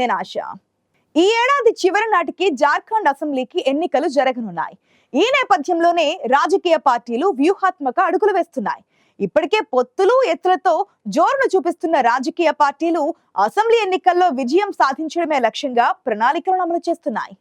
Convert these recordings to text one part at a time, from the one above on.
నేను ఆశ. ఈ ఏడాది చివరి నాటికి జార్ఖండ్ అసెంబ్లీకి ఎన్నికలు జరగనున్నాయి. ఈ నేపథ్యంలోనే రాజకీయ పార్టీలు వ్యూహాత్మక అడుగులు వేస్తున్నాయి. ఇప్పటికే పొత్తులు ఎత్తులతో జోరును చూపిస్తున్న రాజకీయ పార్టీలు అసెంబ్లీ ఎన్నికల్లో విజయం సాధించడమే లక్ష్యంగా ప్రణాళికలను అమలు చేస్తున్నాయి.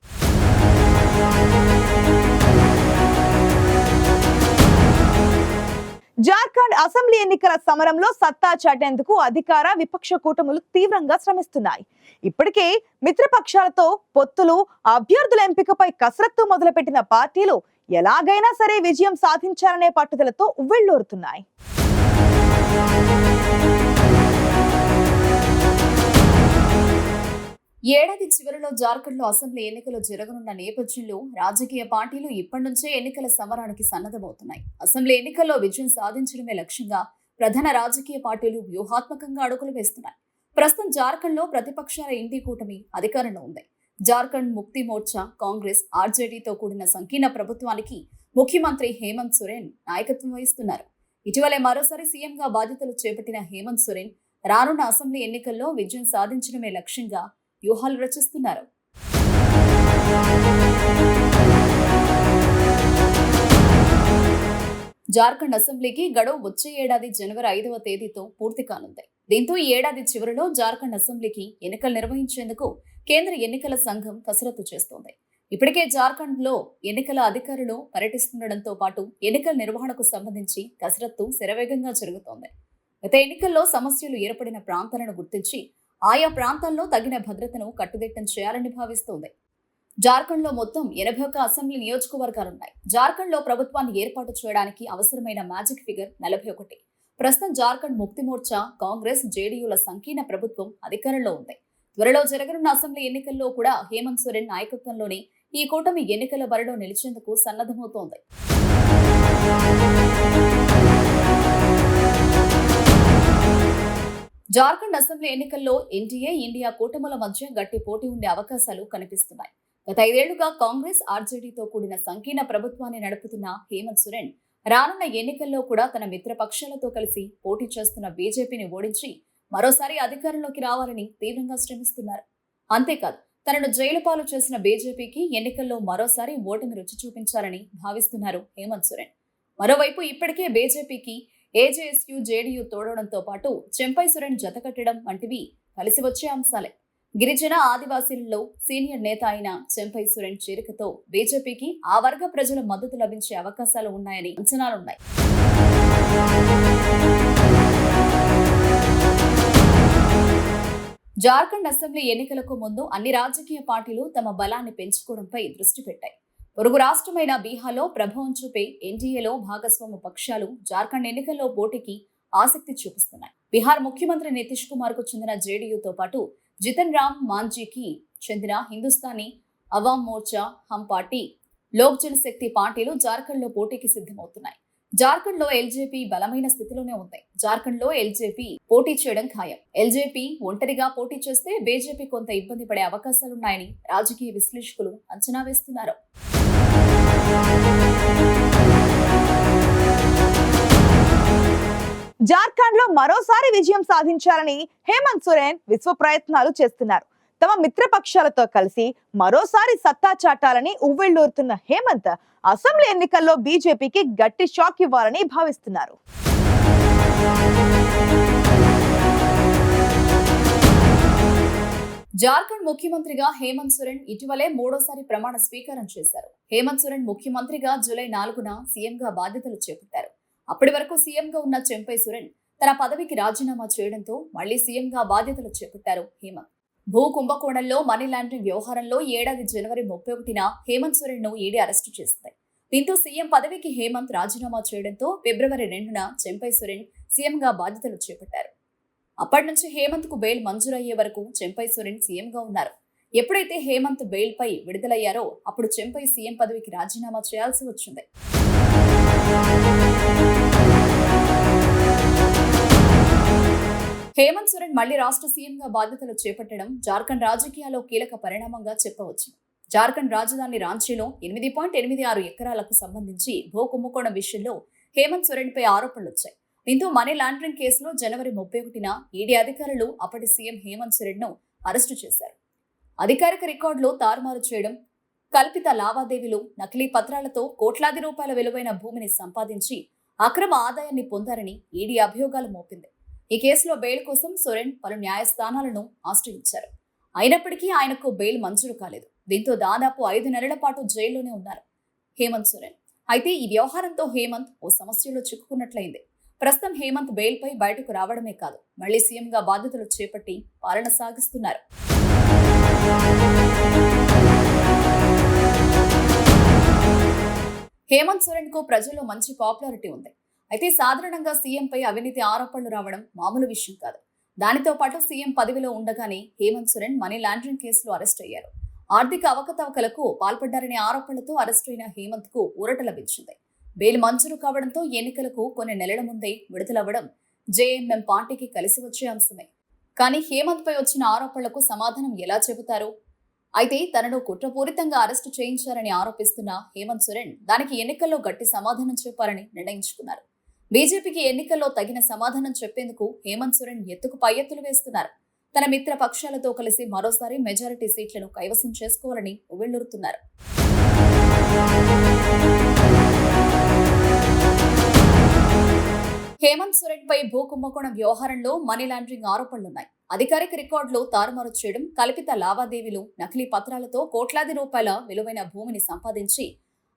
జార్ఖండ్ అసెంబ్లీ ఎన్నికల సమరంలో సత్తా చాటేందుకు అధికార విపక్ష కూటములు తీవ్రంగా శ్రమిస్తున్నాయి. ఇప్పటికే మిత్రపక్షాలతో పొత్తులు అభ్యర్థుల ఎంపికపై కసరత్తు మొదలుపెట్టిన పార్టీలు ఎలాగైనా సరే విజయం సాధించాలనే పట్టుదలతో ఉవ్విళ్ళూరుతున్నాయి. ఏడాది చివరిలో జార్ఖండ్లో అసెంబ్లీ ఎన్నికలు జరగనున్న నేపథ్యంలో రాజకీయ పార్టీలు ఇప్పటి నుంచే ఎన్నికల సమరానికి సన్నద్ధమవుతున్నాయి. అసెంబ్లీ ఎన్నికల్లో విజయం సాధించడమే లక్ష్యంగా ప్రధాన రాజకీయ పార్టీలు వ్యూహాత్మకంగా అడుగులు వేస్తున్నాయి. ప్రస్తుతం జార్ఖండ్లో ప్రతిపక్షాల ఇంటి కూటమి అధికారంలో ఉంది. జార్ఖండ్ ముక్తి మోర్చా కాంగ్రెస్ ఆర్జేడీతో కూడిన సంకీర్ణ ప్రభుత్వానికి ముఖ్యమంత్రి హేమంత్ సోరెన్ నాయకత్వం వహిస్తున్నారు. ఇటీవలే మరోసారి సీఎంగా బాధ్యతలు చేపట్టిన హేమంత్ సోరెన్ రానున్న అసెంబ్లీ ఎన్నికల్లో విజయం సాధించడమే లక్ష్యంగా వ్యూహాలు రచిస్తున్నారు. జార్ఖండ్ అసెంబ్లీకి గడువు వచ్చే ఏడాది జనవరి ఐదవ తేదీతో పూర్తి కానుంది. దీంతో ఈ ఏడాది చివరిలో జార్ఖండ్ అసెంబ్లీకి ఎన్నికలు నిర్వహించేందుకు కేంద్ర ఎన్నికల సంఘం కసరత్తు చేస్తోంది. ఇప్పటికే జార్ఖండ్లో ఎన్నికల అధికారులు పర్యటిస్తుండటంతో పాటు ఎన్నికల నిర్వహణకు సంబంధించి కసరత్తు శరవేగంగా జరుగుతోంది. గత ఎన్నికల్లో సమస్యలు ఏర్పడిన ప్రాంతాలను గుర్తించి ఆయా ప్రాంతాల్లో తగిన భద్రతను కట్టుదిట్టం చేయాలని భావిస్తోంది. జార్ఖండ్లో మొత్తం ఎనభై ఒక్క అసెంబ్లీ నియోజకవర్గాలున్నాయి. జార్ఖండ్లో ప్రభుత్వాన్ని ఏర్పాటు చేయడానికి అవసరమైన మ్యాజిక్ ఫిగర్ నలభై ఒకటి. ప్రస్తుతం జార్ఖండ్ ముక్తి మోర్చా కాంగ్రెస్ జేడీయూల సంకీర్ణ ప్రభుత్వం అధికారంలో ఉంది. త్వరలో జరగనున్న అసెంబ్లీ ఎన్నికల్లో కూడా హేమంత్ సోరెన్ నాయకత్వంలోని ఈ కూటమి ఎన్నికల బరిలో నిలిచేందుకు సన్నద్ధమవుతోంది. జార్ఖండ్ అసెంబ్లీ ఎన్నికల్లో ఎన్డీఏ ఇండియా కూటముల మధ్య గట్టి పోటీ ఉండే అవకాశాలు కనిపిస్తున్నాయి. గత ఐదేళ్ళుగా కాంగ్రెస్ ఆర్జేడీతో కూడిన సంకీర్ణ ప్రభుత్వాన్ని నడుపుతున్న హేమంత్ సోరెన్ రానున్న ఎన్నికల్లో కూడా తన మిత్రపక్షాలతో కలిసి పోటీ చేస్తున్న బీజేపీని ఓడించి మరోసారి అధికారంలోకి రావాలని తీవ్రంగా శ్రమిస్తున్నారు. అంతేకాదు తనను జైలు పాలు చేసిన బీజేపీకి ఎన్నికల్లో మరోసారి ఓటమి రుచి చూపించాలని భావిస్తున్నారు హేమంత్ సోరెన్. మరోవైపు ఇప్పటికే బీజేపీకి ఏజేఎస్యూ జేడీయూ తోడడంతో పాటు చెంపై సురెన్ జతకట్టడం వంటివి కలిసి వచ్చే అంశాలే. గిరిజన ఆదివాసీల్లో సీనియర్ నేత అయిన చెంపై సురెన్ చేరికతో బీజేపీకి ఆ వర్గ ప్రజల మద్దతు లభించే అవకాశాలు ఉన్నాయని అంచనాలున్నాయి. జార్ఖండ్ అసెంబ్లీ ఎన్నికలకు ముందు అన్ని రాజకీయ పార్టీలు తమ బలాన్ని పెంచుకోవడంపై దృష్టి పెట్టాయి. పొరుగు రాష్ట్రమైన బీహార్లో ప్రభావం చూపే ఎన్డీఏలో భాగస్వామ్య పక్షాలు జార్ఖండ్ ఎన్నికల్లో పోటీకి ఆసక్తి చూపిస్తున్నాయి. బీహార్ ముఖ్యమంత్రి నితీష్ కుమార్కు చెందిన జేడీయూతో పాటు జితన్ రామ్ మాంజీకి చెందిన హిందుస్థానీ అవామ్ మోర్చా హమ్ పార్టీ లోక్ జనశక్తి పార్టీలు జార్ఖండ్లో పోటీకి సిద్ధమవుతున్నాయి. జార్ఖండ్లో ఎల్జేపీ బలమైన స్థితిలోనే ఉంది. జార్ఖండ్లో ఎల్జేపీ పోటీ చేయడం ఖాయం. ఎల్జేపీ ఒంటరిగా పోటీ చేస్తే బీజేపీ కొంత ఇబ్బంది పడే అవకాశాలున్నాయని రాజకీయ విశ్లేషకులు అంచనా వేస్తున్నారు. జార్ఖండ్లో మరోసారి విజయం సాధించాలని హేమంత్ సోరెన్ విశ్వ ప్రయత్నాలు చేస్తున్నారు. తమ మిత్రపక్షాలతో కలిసి మరోసారి సత్తా చాటాలని ఉవ్విళ్ళూరుతున్న హేమంత్ అసెంబ్లీ ఎన్నికల్లో బీజేపీకి గట్టి షాక్ ఇవ్వాలని భావిస్తున్నారు. జార్ఖండ్ ముఖ్యమంత్రిగా హేమంత్ సోరెన్ ఇటీవలే మూడోసారి ప్రమాణ స్వీకారం చేశారు. హేమంత్ సోరెన్ ముఖ్యమంత్రిగా జూలై నాలుగున సీఎంగా బాధ్యతలు చేపట్టారు. అప్పటి వరకు సీఎంగా ఉన్న చెంపై సోరెన్ తన పదవికి రాజీనామా చేయడంతో మళ్ళీ సీఎంగా బాధ్యతలు చేపట్టారు హేమంత్. భూ కుంభకోణంలో మనీ లాండరింగ్ వ్యవహారంలో ఏడాది జనవరి ముప్పై ఒకటిన హేమంత్ సోరెన్ను ఈడీ అరెస్టు చేసింది. దీంతో సీఎం పదవికి హేమంత్ రాజీనామా చేయడంతో ఫిబ్రవరి రెండున చెంపై సోరెన్ సీఎంగా బాధ్యతలు చేపట్టారు. అప్పటి నుంచి హేమంత్కు బెయిల్ మంజూరయ్యే వరకు చెంపై సోరెన్ సీఎంగా ఉన్నారు. ఎప్పుడైతే హేమంత్ బెయిల్ పై విడుదలయ్యారో అప్పుడు చెంపై సీఎం పదవికి రాజీనామా చేయాల్సి వచ్చింది. హేమంత్ సోరెన్ మళ్ళీ రాష్ట్ర సీఎంగా బాధ్యతలు చేపట్టడం జార్ఖండ్ రాజకీయాల్లో కీలక పరిణామంగా చెప్పవచ్చు. జార్ఖండ్ రాజధాని రాంచీలో ఎనిమిది పాయింట్ ఎనిమిది ఆరు ఎకరాలకు సంబంధించి భూ కుంభకోణం విషయంలో హేమంత్ సోరెన్ పై ఆరోపణలు వచ్చాయి దీంతో మనీ లాండరింగ్ కేసులో జనవరి ముప్పై ఒకటిన ఈడీ అధికారులు అప్పటి సీఎం హేమంత్ సోరెన్ను అరెస్టు చేశారు. అధికారిక రికార్డులో తారుమారు చేయడం కల్పిత లావాదేవీలు నకిలీ పత్రాలతో కోట్లాది రూపాయల విలువైన భూమిని సంపాదించి అక్రమ ఆదాయాన్ని పొందారని ఈడీ అభియోగాలు మోపింది. ఈ కేసులో బెయిల్ కోసం సొరెన్ పలు న్యాయస్థానాలను ఆశ్రయించారు. అయినప్పటికీ ఆయనకు బెయిల్ మంజూరు కాలేదు. దీంతో దాదాపు ఐదు నెలల పాటు జైల్లోనే ఉన్నారు హేమంత్ సొరెన్. అయితే ఈ వ్యవహారంతో హేమంత్ ఓ సమస్యలో చిక్కుకున్నట్లయింది. ప్రస్తుతం హేమంత్ బెయిల్పై బయటకు రావడమే కాదు మళ్ళీ సీఎంగా బాధ్యతలు చేపట్టి పాలన సాగిస్తున్నారు. హేమంత్ సోరెన్కు ప్రజల్లో మంచి పాపులారిటీ ఉంది. అయితే సాధారణంగా సీఎంపై అవినీతి ఆరోపణలు రావడం మామూలు విషయం కాదు. దానితో పాటు సీఎం పదవిలో ఉండగానే హేమంత్ సోరెన్ మనీ లాండరింగ్ కేసులో అరెస్ట్ అయ్యారు. ఆర్థిక అవకతవకలకు పాల్పడ్డారనే ఆరోపణలతో అరెస్ట్ అయిన హేమంత్కు ఊరట లభించింది. బెయిల్ మంజూరు కావడంతో ఎన్నికలకు కొన్ని నెలల ముందే విడుదలవ్వడం జేఎంఎం పార్టీకి కలిసి వచ్చే అంశమే. కానీ హేమంత్పై వచ్చిన ఆరోపణలకు సమాధానం ఎలా చెబుతారు? అయితే తనను కుట్రపూరితంగా అరెస్టు చేయించారని ఆరోపిస్తున్న హేమంత్ సోరెన్ దానికి ఎన్నికల్లో గట్టి సమాధానం చెప్పారని నిర్ణయించుకున్నారు. బీజేపీకి ఎన్నికల్లో తగిన సమాధానం చెప్పేందుకు హేమంత్ సోరెన్ ఎత్తుకు పై ఎత్తులు వేస్తున్నారు. తన మిత్ర పక్షాలతో కలిసి మరోసారి మెజారిటీ సీట్లను కైవసం చేసుకోవాలని ఉవ్విళ్ళూరుతున్నారు హేమంత్ సోరెన్ పై భూ కుంభకోణం వ్యవహారంలో మనీ లాండరింగ్ ఆరోపణలున్నాయి. అధికారిక రికార్డులు తారుమారు చేయడం కల్పిత లావాదేవీలు నకిలీ పత్రాలతో కోట్లాది రూపాయల విలువైన భూమిని సంపాదించి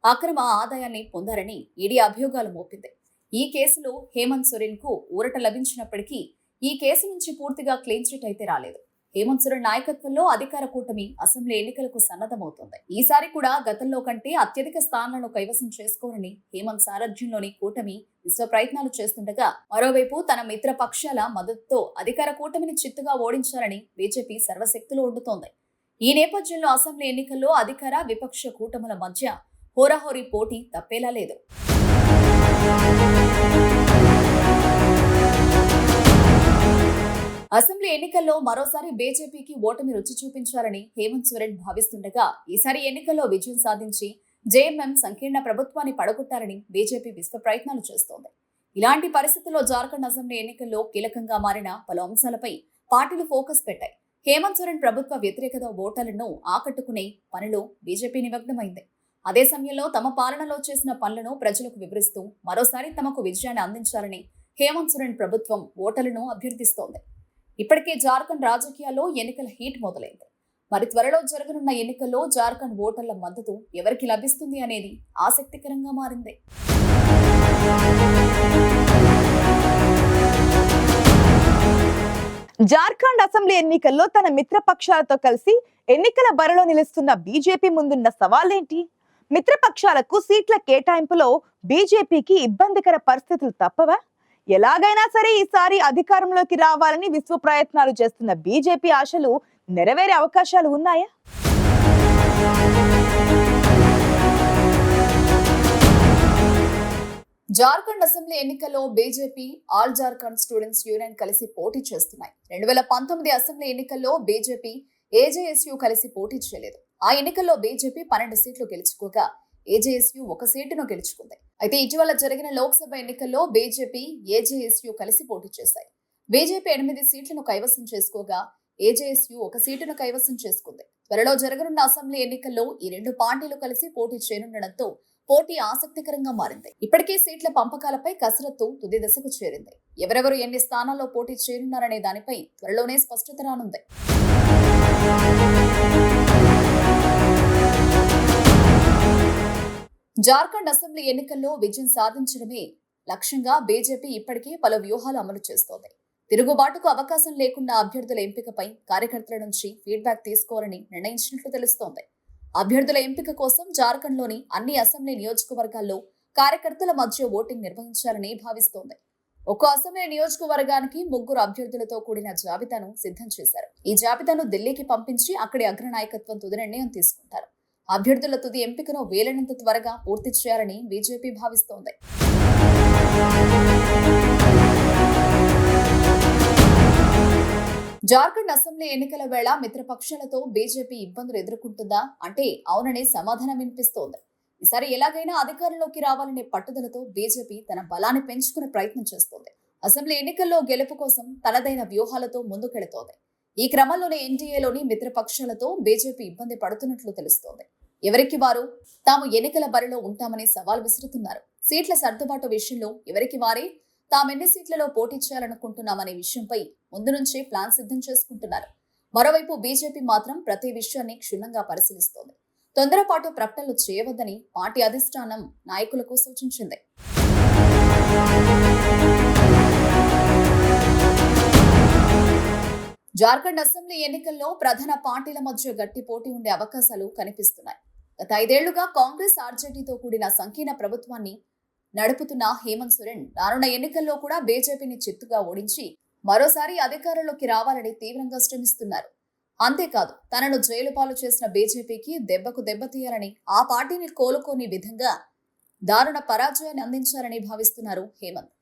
అక్రమ ఆదాయాన్ని పొందారని ఈడీ అభియోగాలు మోపింది. ఈ కేసులో హేమంత్ సోరెన్కు ఊరట లభించినప్పటికీ ఈ కేసు నుంచి పూర్తిగా క్లీన్ చిట్ అయితే రాలేదు. హేమంత్ సోరెన్ నాయకత్వంలో అధికార కూటమి అసెంబ్లీ ఎన్నికలకు సన్నద్ధమవుతోంది. ఈసారి కూడా గతంలో కంటే అత్యధిక స్థానాలను కైవసం చేసుకోనని హేమంత్ సారథ్యంలోని కూటమి విశ్వ ప్రయత్నాలు చేస్తుండగా మరోవైపు తన మిత్ర పక్షాల మద్దతుతో అధికార కూటమిని చిత్తుగా ఓడించాలని బీజేపీ సర్వశక్తులు ఒడ్డుతోంది ఈ నేపథ్యంలో అసెంబ్లీ ఎన్నికల్లో అధికార విపక్ష కూటముల మధ్య హోరాహోరీ పోటీ తప్పేలా లేదు. అసెంబ్లీ ఎన్నికల్లో మరోసారి బీజేపీకి ఓటమి రుచి చూపించాలని హేమంత్ సోరెన్ భావిస్తుండగా ఈసారి ఎన్నికల్లో విజయం సాధించి జేఎంఎం సంకీర్ణ ప్రభుత్వాన్ని పడగొట్టారని బీజేపీ విశ్వ ప్రయత్నాలు చేస్తోంది. ఇలాంటి పరిస్థితుల్లో జార్ఖండ్ అసెంబ్లీ ఎన్నికల్లో కీలకంగా మారిన పలు అంశాలపై పార్టీలు ఫోకస్ పెట్టాయి. హేమంత్ సోరెన్ ప్రభుత్వ వ్యతిరేకత ఓటర్లను ఆకట్టుకునే పనిలో బీజేపీ నిమగ్నమైంది. అదే సమయంలో తమ పాలనలో చేసిన పనులను ప్రజలకు వివరిస్తూ మరోసారి తమకు విజయాన్ని అందించాలని హేమంత్ సోరెన్ ప్రభుత్వం ఓటర్లను అభ్యర్థిస్తోంది. ఇప్పటికే జార్ఖండ్ రాజకీయాల్లో ఎన్నికల హీట్ మొదలైంది. మరి త్వరలో జరగనున్న ఎన్నికల్లో జార్ఖండ్ ఓటర్ల మద్దతు ఎవరికి లభిస్తుంది అనేది ఆసక్తికరంగా మారింది. జార్ఖండ్ అసెంబ్లీ ఎన్నికల్లో తన మిత్రపక్షాలతో కలిసి ఎన్నికల బరిలో నిలుస్తున్న బీజేపీ ముందున్న సవాళ్ళేంటి మిత్రపక్షాలకు సీట్ల కేటాయింపులో బీజేపీకి ఇబ్బందికర పరిస్థితులు తప్పవా? ఎలాగైనా సరే ఈసారి అధికారంలోకి రావాలని విశ్వ ప్రయత్నాలు చేస్తున్న బీజేపీ ఆశలు నెరవేరే అవకాశాలు ఉన్నాయా? జార్ఖండ్ అసెంబ్లీ ఎన్నికల్లో BJP all Jharkhand students union కలిసి పోటీ చేస్తున్నాయి. రెండు వేల పంతొమ్మిది అసెంబ్లీ ఎన్నికల్లో బీజేపీ ఏజేఎస్యు కలిసి పోటీ చేయలేదు. ఆ ఎన్నికల్లో బీజేపీ పన్నెండు సీట్లు గెలుచుకోగా ఏజేఎస్యు ఒక సీటును గెలుచుకుంది. అయితే ఇటీవల జరిగిన లోక్సభ ఎన్నికల్లో బీజేపీ ఏజేఎస్యు కలిసి పోటీ చేశాయి. బీజేపీ ఎనిమిది సీట్లను కైవసం చేసుకోగా ఏజేఎస్యు ఒక సీటును కైవసం చేసుకుంది. త్వరలో జరగనున్న అసెంబ్లీ ఎన్నికల్లో ఈ రెండు పార్టీలు కలిసి పోటీ చేయనుండడంతో పోటీ ఆసక్తికరంగా మారింది. ఇప్పటికే సీట్ల పంపకాలపై కసరత్తు తుది దశకు చేరింది. ఎవరెవరు ఎన్ని స్థానాల్లో పోటీ చేయనున్నారనే దానిపై త్వరలోనే స్పష్టత రానుంది. జార్ఖండ్ అసెంబ్లీ ఎన్నికల్లో విజయం సాధించడమే లక్ష్యంగా బీజేపీ ఇప్పటికే పలు వ్యూహాలు అమలు చేస్తోంది. తిరుగుబాటుకు అవకాశం లేకుండా అభ్యర్థుల ఎంపికపై కార్యకర్తల నుంచి ఫీడ్బ్యాక్ తీసుకోవాలని నిర్ణయించినట్లు తెలుస్తోంది. అభ్యర్థుల ఎంపిక కోసం జార్ఖండ్లోని అన్ని అసెంబ్లీ నియోజకవర్గాల్లో కార్యకర్తల మధ్య ఓటింగ్ నిర్వహించాలని భావిస్తోంది. ఒక్కో అసెంబ్లీ నియోజకవర్గానికి ముగ్గురు అభ్యర్థులతో కూడిన జాబితాను సిద్ధం చేశారు. ఈ జాబితాను ఢిల్లీకి పంపించి అక్కడి అగ్రనాయకత్వం తుది నిర్ణయం తీసుకుంటారు. అభ్యర్థుల తుది ఎంపికను వీలైనంత త్వరగా పూర్తి చేయాలని బీజేపీ భావిస్తోంది. జార్ఖండ్ అసెంబ్లీ ఎన్నికల వేళ మిత్రపక్షాలతో బీజేపీ ఇబ్బందులు ఎదుర్కొంటుందా? అంటే అవుననే సమాధానం వినిపిస్తోంది. ఈసారి ఎలాగైనా అధికారంలోకి రావాలనే పట్టుదలతో బీజేపీ తన బలాన్ని పెంచుకునే ప్రయత్నం చేస్తోంది. అసెంబ్లీ ఎన్నికల్లో గెలుపు కోసం తనదైన వ్యూహాలతో ముందుకెళుతోంది. ఈ క్రమంలోనే ఎన్డీఏలోని మిత్రపక్షాలతో బీజేపీ ఇబ్బంది పడుతున్నట్లు తెలుస్తోంది. ఎవరికి వారు? తాము ఎన్నికల బరిలో ఉంటామని సవాల్ విసురుతున్నారు. సీట్ల సర్దుబాటు విషయంలో ఎవరికి వారే? తామెన్ని సీట్లలో పోటీ చేయాలనుకుంటున్నామనే విషయంపై ముందు నుంచే ప్లాన్ సిద్ధం చేసుకుంటున్నారు. మరోవైపు బీజేపీ మాత్రం ప్రతి విషయాన్ని క్షుణ్ణంగా పరిశీలిస్తోంది. తొందరపాటు ప్రకటనలు చేయవద్దని పార్టీ అధిష్టానం నాయకులకు సూచించింది. జార్ఖండ్ అసెంబ్లీ ఎన్నికల్లో ప్రధాన పార్టీల మధ్య గట్టి పోటీ ఉండే అవకాశాలు కనిపిస్తున్నాయి. గత ఐదేళ్ళుగా కాంగ్రెస్ ఆర్జేడీతో కూడిన సంకీర్ణ ప్రభుత్వాన్ని నడుపుతున్న హేమంత్ సోరెన్ రానున్న ఎన్నికల్లో కూడా బీజేపీని చిత్తుగా ఓడించి మరోసారి అధికారంలోకి రావాలని తీవ్రంగా శ్రమిస్తున్నారు. అంతేకాదు తనను జైలు పాలు చేసిన బీజేపీకి దెబ్బకు దెబ్బతీయాలని ఆ పార్టీని కోలుకోని విధంగా దారుణ పరాజయాన్ని అందించాలని భావిస్తున్నారు హేమంత్.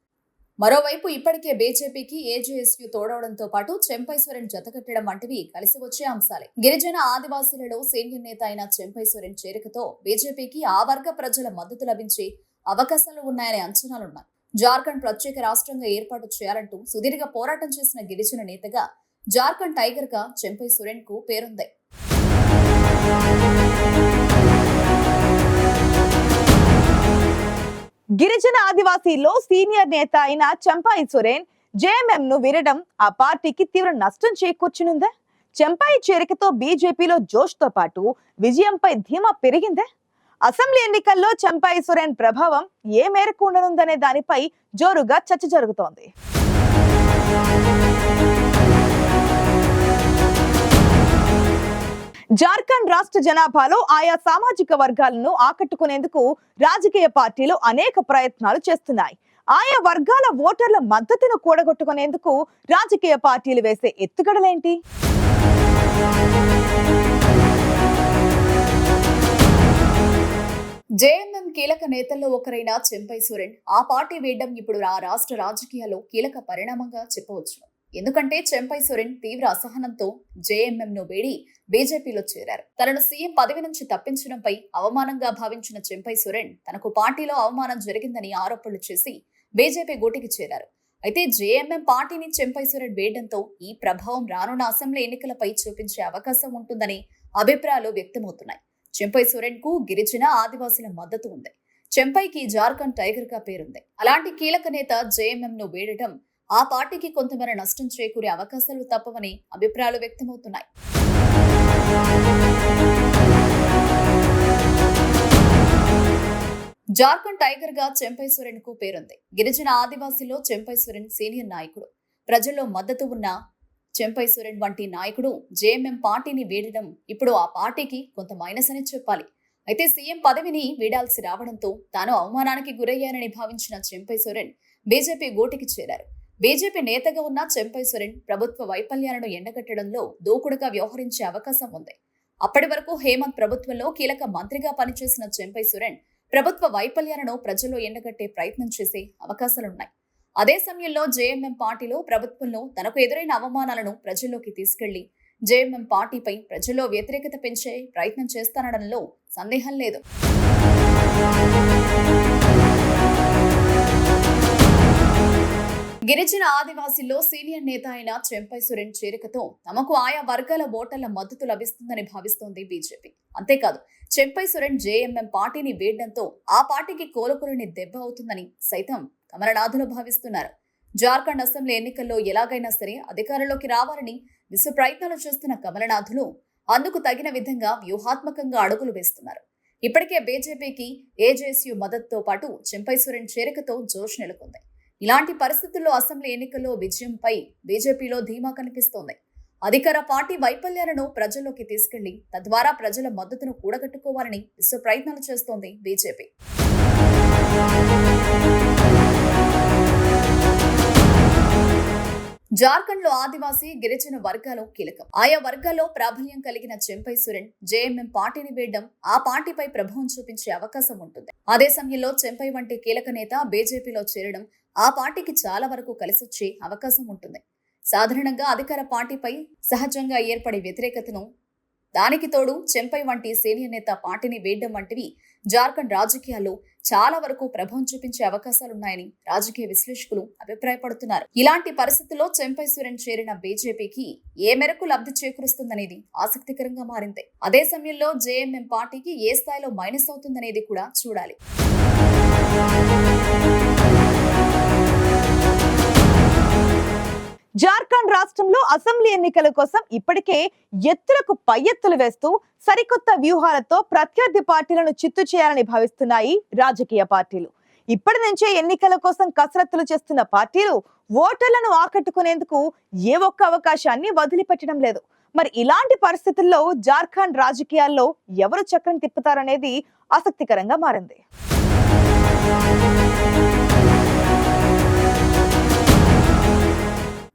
మరోవైపు ఇప్పటికే బీజేపీకి ఏజేఎస్యూ తోడవడంతో పాటు చెంపైశ్వరన్ జతకట్టడం వంటివి కలిసి వచ్చే అంశాలే. గిరిజన ఆదివాసీలలో సీనియర్ నేత అయిన చెంపైశ్వరన్ చేరికతో బీజేపీకి ఆ వర్గ ప్రజల మద్దతు లభించే అవకాశాలు ఉన్నాయనే అంచనాలున్నాయి. జార్ఖండ్ ప్రత్యేక రాష్ట్రంగా ఏర్పాటు చేయాలంటూ సుదీర్ఘ పోరాటం చేసిన గిరిజన నేతగా జార్ఖండ్ టైగర్గా చెంపై సురేన్కు పేరుంది. గిరిజన ఆదివాసీలో సీనియర్ నేత అయిన చంపాయి సొరేన్ జేఎంఎం ను వినడం ఆ పార్టీకి తీవ్ర నష్టం చేకూర్చునుందా? చంపాయి చేరికతో బీజేపీలో జోష్తో పాటు విజయంపై ధీమా పెరిగిందే? అసెంబ్లీ ఎన్నికల్లో చంపాయి సొరేన్ ప్రభావం ఏ మేరకు ఉండనుందనే దానిపై జోరుగా చర్చ జరుగుతోంది. జార్ఖండ్ రాష్ట్ర జనాభాలో ఆయా సామాజిక వర్గాలను ఆకట్టుకునేందుకు రాజకీయ పార్టీలు అనేక ప్రయత్నాలు చేస్తున్నాయి. ఆయా వర్గాల ఓటర్ల మద్దతును కూడగొట్టుకునేందుకు రాజకీయ పార్టీలు వేసే ఎత్తుగడలేంటి? జేఎంఎం కీలక నేతల్లో ఒకరైన చెంపై సోరెన్ ఆ పార్టీ వేయడం ఇప్పుడు ఆ రాష్ట్ర రాజకీయాల్లో కీలక పరిణామంగా చెప్పవచ్చు ఎందుకంటే చెంపై సోరెన్ తీవ్ర అసహనంతో జేఎంఎం ను వేడి బీజేపీలో చేరారు. తనను సీఎం పదవి నుంచి తప్పించడంపై అవమానంగా భావించిన చెంపై సోరెన్ తనకు పార్టీలో అవమానం జరిగిందని ఆరోపణలు చేసి బీజేపీ గూటికి చేరారు. అయితే జేఎంఎం పార్టీని చెంపై సోరెన్ వేయడంతో ఈ ప్రభావం రానున్న అసెంబ్లీ ఎన్నికలపై చూపించే అవకాశం ఉంటుందని అభిప్రాయాలు వ్యక్తమవుతున్నాయి. చెంపై సోరెన్కు గిరిజన ఆదివాసుల మద్దతు ఉంది. చెంపైకి జార్ఖండ్ టైగర్గా పేరుంది. అలాంటి కీలక నేత జేఎంఎం ను వేడటం ఆ పార్టీకి కొంతమేర నష్టం చేకూరే అవకాశాలు తప్పవని అభిప్రాయాలు వ్యక్తమవుతున్నాయి. జార్ఖండ్ టైగర్గా చెంపైశ్వరన్కు పేరుంది. గిరిజన ఆదివాసీలో చెంపైశ్వరన్ సీనియర్ నాయకుడు. ప్రజల్లో మద్దతు ఉన్న చెంపైశ్వరన్ వంటి నాయకుడు జేఎంఎం పార్టీని వీడడం ఇప్పుడు ఆ పార్టీకి కొంత మైనస్ అని చెప్పాలి. అయితే సీఎం పదవిని వీడాల్సి రావడంతో తాను అవమానానికి గురయ్యానని భావించిన చెంపై సోరెన్ బీజేపీ గోటికి చేరారు. బీజేపీ నేతగా ఉన్న చెంపై ప్రభుత్వ వైఫల్యాలను ఎండగట్టడంలో దూకుడుగా వ్యవహరించే అవకాశం ఉంది. అప్పటి వరకు హేమంత్ ప్రభుత్వంలో కీలక మంత్రిగా పనిచేసిన చెంపై ప్రభుత్వ వైఫల్యాలను ప్రజల్లో ఎండగట్టే ప్రయత్నం చేసే అవకాశాలున్నాయి. అదే సమయంలో జేఎంఎం పార్టీలో ప్రభుత్వంలో తనకు ఎదురైన అవమానాలను ప్రజల్లోకి తీసుకెళ్ళి జేఎంఎం పార్టీపై ప్రజల్లో వ్యతిరేకత పెంచే ప్రయత్నం చేస్తానడంలో సందేహం లేదు. గిరిజన ఆదివాసీల్లో సీనియర్ నేత అయిన చెంపై సురేన్ చేరికతో తమకు ఆయా వర్గాల ఓటర్ల మద్దతు లభిస్తుందని భావిస్తోంది బీజేపీ. అంతేకాదు చెంపై సురేన్ జేఎంఎం పార్టీని వేయడంతో ఆ పార్టీకి కోలుకులని దెబ్బ అవుతుందని సైతం కమలనాథులు భావిస్తున్నారు. జార్ఖండ్ అసెంబ్లీ ఎన్నికల్లో ఎలాగైనా సరే అధికారంలోకి రావాలని విశ్వ ప్రయత్నాలు చేస్తున్న కమలనాథులు అందుకు తగిన విధంగా వ్యూహాత్మకంగా అడుగులు వేస్తున్నారు. ఇప్పటికే బీజేపీకి ఏజేఎస్యు మద్దతుతో పాటు చెంపై సురేన్ చేరికతో జోష్ నెలకొంది. ఇలాంటి పరిస్థితుల్లో అసెంబ్లీ ఎన్నికల్లో విజయంపై బీజేపీలో ధీమా కనిపిస్తోంది. అధికార పార్టీ వైఫల్యాలను ప్రజల్లోకి తీసుకెళ్ళి తద్వారా ప్రజల మద్దతును కూడగట్టుకోవాలని విశ్వ ప్రయత్నాలు చేస్తోంది బీజేపీ. జార్ఖండ్లో ఆదివాసీ గిరిజన వర్గాలు కీలకం. ఆయా వర్గాల్లో ప్రాబల్యం కలిగిన చెంపై సురెన్ జేఎంఎం పార్టీని వేయడం ఆ పార్టీపై ప్రభావం చూపించే అవకాశం ఉంటుంది. అదే సమయంలో చెంపై వంటి కీలక నేత బీజేపీలో చేరడం ఆ పార్టీకి చాలా వరకు కలిసొచ్చే అవకాశం ఉంటుంది. సాధారణంగా అధికార పార్టీపై సహజంగా ఏర్పడే వ్యతిరేకతను దానికి తోడు చెంపై వంటి సీనియర్ నేత పార్టీని వేయడం వంటివి జార్ఖండ్ రాజకీయాల్లో చాలా వరకు ప్రభావం చూపించే అవకాశాలున్నాయని రాజకీయ విశ్లేషకులు అభిప్రాయపడుతున్నారు. ఇలాంటి పరిస్థితుల్లో చెంపై సూర్యన్ చేరిన బీజేపీకి ఏ మేరకు లబ్ధి చేకూరుస్తుందనేది ఆసక్తికరంగా మారింది. అదే సమయంలో జేఎంఎం పార్టీకి ఏ స్థాయిలో మైనస్ అవుతుందనేది కూడా చూడాలి. జార్ఖండ్ రాష్ట్రంలో అసెంబ్లీ ఎన్నికల కోసం ఇప్పటికే ఎత్తులకు పై ఎత్తులు వేస్తూ సరికొత్త వ్యూహాలతో ప్రత్యర్థి పార్టీలను చిత్తు చేయాలని భావిస్తున్నాయి రాజకీయ పార్టీలు. ఇప్పటి నుంచే ఎన్నికల కోసం కసరత్తులు చేస్తున్న పార్టీలు ఓటర్లను ఆకట్టుకునేందుకు ఏ ఒక్క అవకాశాన్ని వదిలిపెట్టడం లేదు. మరి ఇలాంటి పరిస్థితుల్లో జార్ఖండ్ రాజకీయాల్లో ఎవరు చక్రం తిప్పుతారనేది ఆసక్తికరంగా మారింది.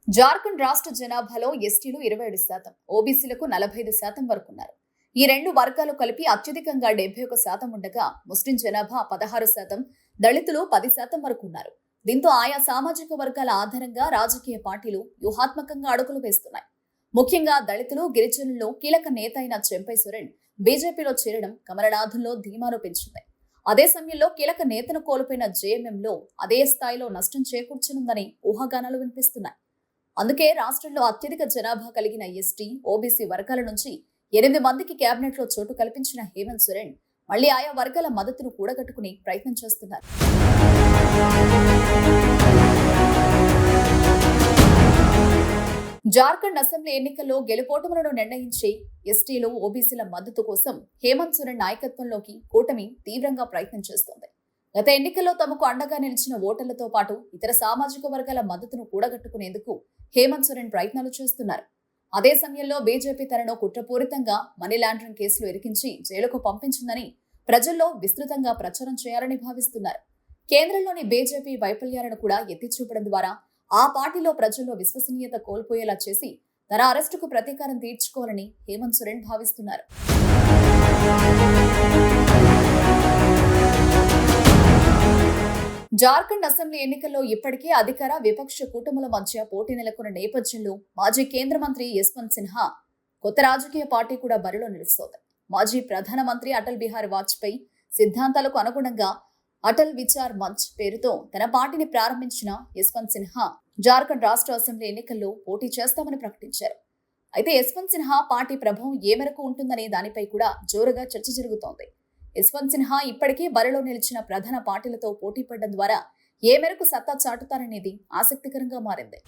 జార్ఖండ్ రాష్ట్ర జనాభాలో ఎస్టీలు ఇరవై ఏడు శాతం ఓబీసీలకు నలభై ఐదు శాతం వరకు ఉన్నారు. ఈ రెండు వర్గాలు కలిపి అత్యధికంగా డెబ్బై ఒక శాతం ఉండగా ముస్లిం జనాభా పదహారు శాతం దళితులు పది శాతం వరకు ఉన్నారు. దీంతో ఆయా సామాజిక వర్గాల ఆధారంగా రాజకీయ పార్టీలు వ్యూహాత్మకంగా అడుగులు వేస్తున్నాయి. ముఖ్యంగా దళితులు గిరిజనుల్లో కీలక నేత అయిన చెంపై సోరెన్ బీజేపీలో చేరడం కమలనాథంలో ధీమాను పెంచింది. అదే సమయంలో కీలక నేతను కోల్పోయిన జేఎంఎంలో అదే స్థాయిలో నష్టం చేకూర్చనుందని ఊహాగానాలు వినిపిస్తున్నాయి. అందుకే రాష్ట్రంలో అత్యధిక జనాభా కలిగిన ఎస్టీ ఓబీసీ వర్గాల నుంచి ఎనిమిది మందికి కేబినెట్లో చోటు కల్పించిన హేమంత్ సోరెన్ మళ్ళీ ఆయా వర్గాల మద్దతును కూడగట్టుకుని ప్రయత్నం చేస్తున్నారు. జార్ఖండ్ అసెంబ్లీ ఎన్నికల్లో గెలుపోటములను నిర్ణయించి ఎస్టీలు ఓబీసీల మద్దతు కోసం హేమంత్ సోరెన్ నాయకత్వంలోకి కూటమి తీవ్రంగా ప్రయత్నం చేస్తోంది. గత ఎన్నికల్లో తమకు అండగా నిలిచిన ఓటర్లతో పాటు ఇతర సామాజిక వర్గాల మద్దతును కూడగట్టుకునేందుకు హేమంత్ సోరెన్ ప్రయత్నాలు చేస్తున్నారు. అదే సమయంలో బీజేపీ తనను కుట్రపూరితంగా మనీ లాండరింగ్ కేసులు ఇరికించి జైలుకు పంపించిందని ప్రజల్లో విస్తృతంగా ప్రచారం చేయాలని భావిస్తున్నారు. కేంద్రంలోని బీజేపీ వైఫల్యాలను కూడా ఎత్తి చూపడం ద్వారా ఆ పార్టీలో ప్రజల్లో విశ్వసనీయత కోల్పోయేలా చేసి తన అరెస్టుకు ప్రతీకారం తీర్చుకోవాలని హేమంత్ సోరెన్ భావిస్తున్నారు. జార్ఖండ్ అసెంబ్లీ ఎన్నికల్లో ఇప్పటికే అధికార విపక్ష కూటముల మధ్య పోటీ నెలకొన్న నేపథ్యంలో మాజీ కేంద్ర మంత్రి యశ్వంత్ సిన్హా కొత్త రాజకీయ పార్టీ కూడా బరిలో నిలుస్తోంది. మాజీ ప్రధానమంత్రి అటల్ బిహారీ వాజ్పేయి సిద్ధాంతాలకు అనుగుణంగా అటల్ విచార్ మంచ్ పేరుతో తన పార్టీని ప్రారంభించిన యశ్వంత్ సిన్హా జార్ఖండ్ రాష్ట్ర అసెంబ్లీ ఎన్నికల్లో పోటీ చేస్తామని ప్రకటించారు. అయితే యశ్వంత్ సిన్హా పార్టీ ప్రభావం ఏ మేరకు ఉంటుందనే దానిపై కూడా జోరుగా చర్చ జరుగుతోంది. యశ్వంత్ సిన్హా ఇప్పటికే బరిలో నిలిచిన ప్రధాన పార్టీలతో పోటీ పడడం ద్వారా ఏ మేరకు సత్తా చాటుతారనేది ఆసక్తికరంగా మారింది.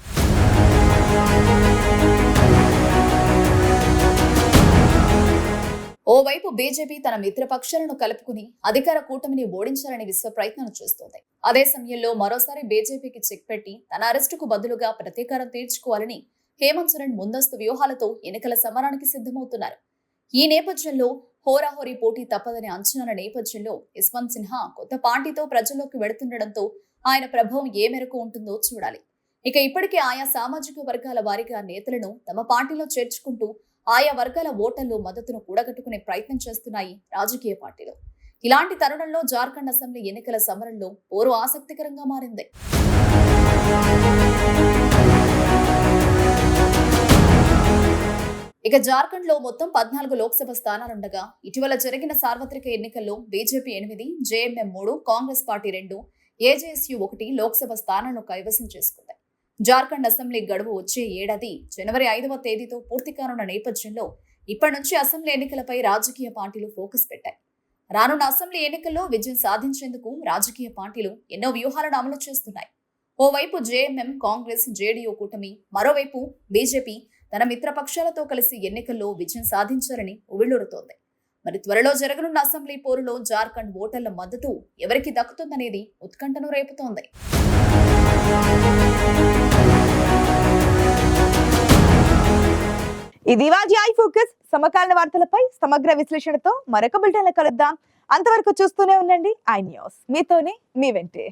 ఓవైపు బీజేపీ తన మిత్రపక్షాలను కలుపుకుని అధికార కూటమిని ఓడించాలని విశ్వ ప్రయత్నాలు చేస్తోంది. అదే సమయంలో మరోసారి బీజేపీకి చెక్ పెట్టి తన అరెస్టుకు బదులుగా ప్రతీకారం తీర్చుకోవాలని హేమంత్ సోరెన్ ముందస్తు వ్యూహాలతో ఎన్నికల సమరానికి సిద్ధమవుతున్నారు. ఈ నేపథ్యంలో హోరాహోరీ పోటీ తప్పదని అంచనాల నేపథ్యంలో యశ్వంత్ సిన్హా కొత్త పార్టీతో ప్రజల్లోకి వెడుతుండటంతో ఆయన ప్రభావం ఏ మేరకు ఉంటుందో చూడాలి. ఇక ఇప్పటికే ఆయా సామాజిక వర్గాల వారిగా నేతలను తమ పార్టీలో చేర్చుకుంటూ ఆయా వర్గాల ఓటర్లు మద్దతును కూడగట్టుకునే ప్రయత్నం చేస్తున్నాయి రాజకీయ పార్టీలు. ఇలాంటి తరుణంలో జార్ఖండ్ అసెంబ్లీ ఎన్నికల సమరంలో పోరు ఆసక్తికరంగా మారింది. ఇక జార్ఖండ్లో మొత్తం పద్నాలుగు లోక్సభ స్థానాలుండగా ఇటీవల జరిగిన సార్వత్రిక ఎన్నికల్లో బీజేపీ ఎనిమిది జేఎంఎం మూడు కాంగ్రెస్ పార్టీ రెండు ఏజేఎస్యు ఒకటి లోక్సభ స్థానాలను కైవసం చేసుకుంది. జార్ఖండ్ అసెంబ్లీ గడువు వచ్చే ఏడాది జనవరి ఐదవ తేదీతో పూర్తి కానున్న నేపథ్యంలో ఇప్పటి నుంచి అసెంబ్లీ ఎన్నికలపై రాజకీయ పార్టీలు ఫోకస్ పెట్టాయి. రానున్న అసెంబ్లీ ఎన్నికల్లో విజయం సాధించేందుకు రాజకీయ పార్టీలు ఎన్నో వ్యూహాలను అమలు చేస్తున్నాయి. ఓవైపు జేఎంఎం కాంగ్రెస్ జేడీయూ కూటమి మరోవైపు బీజేపీ తన మిత్రపక్షాలతో కలిసి ఎన్నికల్లో విజయం సాధించారని ఉవ్విళ్ళూరుతోంది మరి త్వరలో జరగనున్న అసెంబ్లీ పోరులో జార్ఖండ్ ఓటర్ల మద్దతు ఎవరికి దక్కుతుందనేది ఉత్కంఠను రేపుతోంది. ఇది వాజీ ఐ ఫోకస్ సమకాలీన వార్తలపై సమగ్ర విశ్లేషణతో మరొక బులెటిన్ కలుద్దాం. అంతవరకు చూస్తూనే ఉండండి. I news. మీతోనే మీ వెంటే.